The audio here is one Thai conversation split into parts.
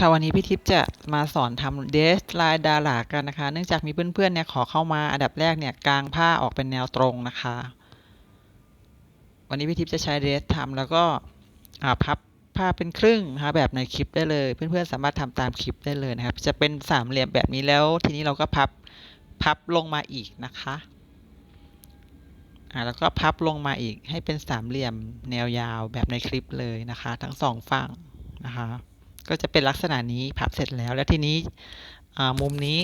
ค่ะวันนี้พี่ทิพย์จะมาสอนทำเดสลายดารากันนะคะ เนื่องจากมีเพื่อนๆเนี่ยขอเข้ามาอันดับแรกเนี่ยกางผ้าออกเป็นแนวตรงนะคะ วันนี้พี่ทิพย์จะใช้เดสทำแล้วก็พับผ้าเป็นครึ่งนะคะแบบในคลิปได้เลย เพื่อนๆสามารถทำตามคลิปได้เลยนะครับจะเป็นสามเหลี่ยมแบบนี้แล้ว ทีนี้เราก็พับพับลงมาอีกนะคะอ่าแล้วก็พับลงมาอีกให้เป็นสามเหลี่ยมแนวยาวแบบในคลิปเลยนะคะ ทั้งสองฝั่งนะคะ ก็จะเป็นลักษณะนี้พับเสร็จแล้ว แล้วทีนี้มุมนี้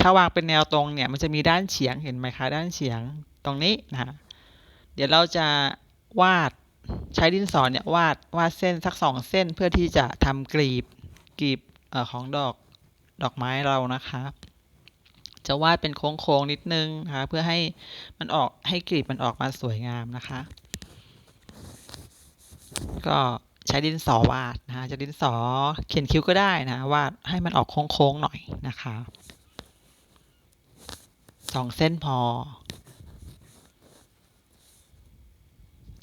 ถ้าวางเป็นแนวตรงเนี่ยมันจะมีด้านเฉียงเห็นไหมคะ ด้านเฉียงตรงนี้นะะเดี๋ยวเราจะวาดใช้ดินสอเนี่ยวาดวาดเส้นสักสองเส้นเพื่อที่จะทำกลีบกลีบออของดอกดอกไม้เรานะคะจะวาดเป็นโค้งๆนิดนึงนะคะเพื่อให้มันออกให้กลีบมันออกมาสวยงามนะคะ ก็ ใช้ดินสอวาดนะฮะจะดินสอเขียนคิ้วก็ได้นะวาดให้มันออกโค้งๆหน่อยนะคะสองเส้นพอ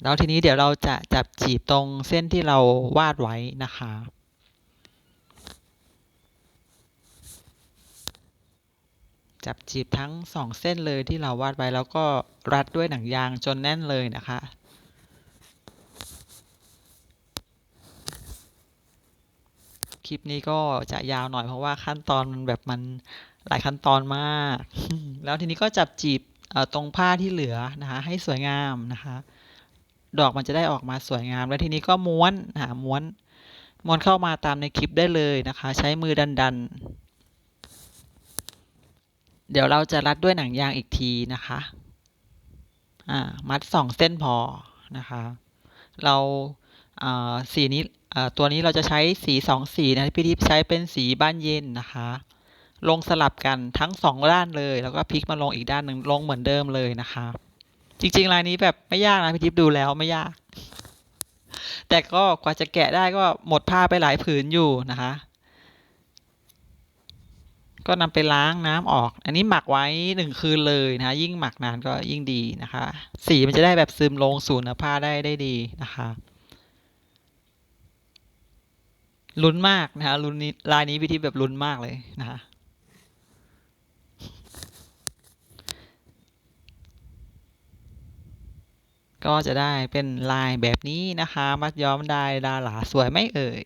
แล้วทีนี้เดี๋ยวเราจะจับจีบตรงเส้นที่เราวาดไว้นะคะจับจีบทั้งสองเส้นเลยที่เราวาดไว้แล้วก็รัดด้วยหนังยางจนแน่นเลยนะคะ คลิปนี้ก็จะยาวหน่อยเพราะว่าขั้นตอนมันแบบมันหลายขั้นตอนมาก แล้วทีนี้ก็จับจีบตรงผ้าที่เหลือนะคะให้สวยงามนะคะ ดอกมันจะได้ออกมาสวยงาม แล้วทีนี้ก็ม้วนนะม้วน ม้วนเข้ามาตามในคลิปได้เลยนะคะ ใช้มือดันดันๆเดี๋ยวเราจะรัดด้วยหนังยางอีกทีนะคะ อ่า มัดสองเส้นพอนะคะ เราอ่อสีนี้ ตัวนี้เราจะใช้สีสองสีนะพี่ทิพย์ใช้เป็นสีบ้านเย็นนะคะ ลงสลับกันทั้งสองด้านเลย แล้วก็พลิกมาลงอีกด้านหนึ่งลงเหมือนเดิมเลยนะคะ จริงๆลายนี้แบบไม่ยากนะพี่ทิพย์ดูแล้วไม่ยาก แต่ก็กว่าจะแกะได้ก็หมดผ้าไปหลายผืนอยู่นะคะก็นำไปล้างน้ำออก อันนี้หมักไว้หนึ่งคืนเลยนะคะยิ่งหมักนานก็ยิ่งดีนะคะ สีมันจะได้แบบซึมลงสู่เนื้อผ้าได้ได้ดีนะคะ ลุ้นมากนะฮะลุ้นนี้ลายนี้พี่ทิพย์แบบลุ้นมากเลยนะฮะก็จะได้เป็นลายแบบนี้นะคะ มัดย้อมได้ดาหลาสวยไม่เอ่ย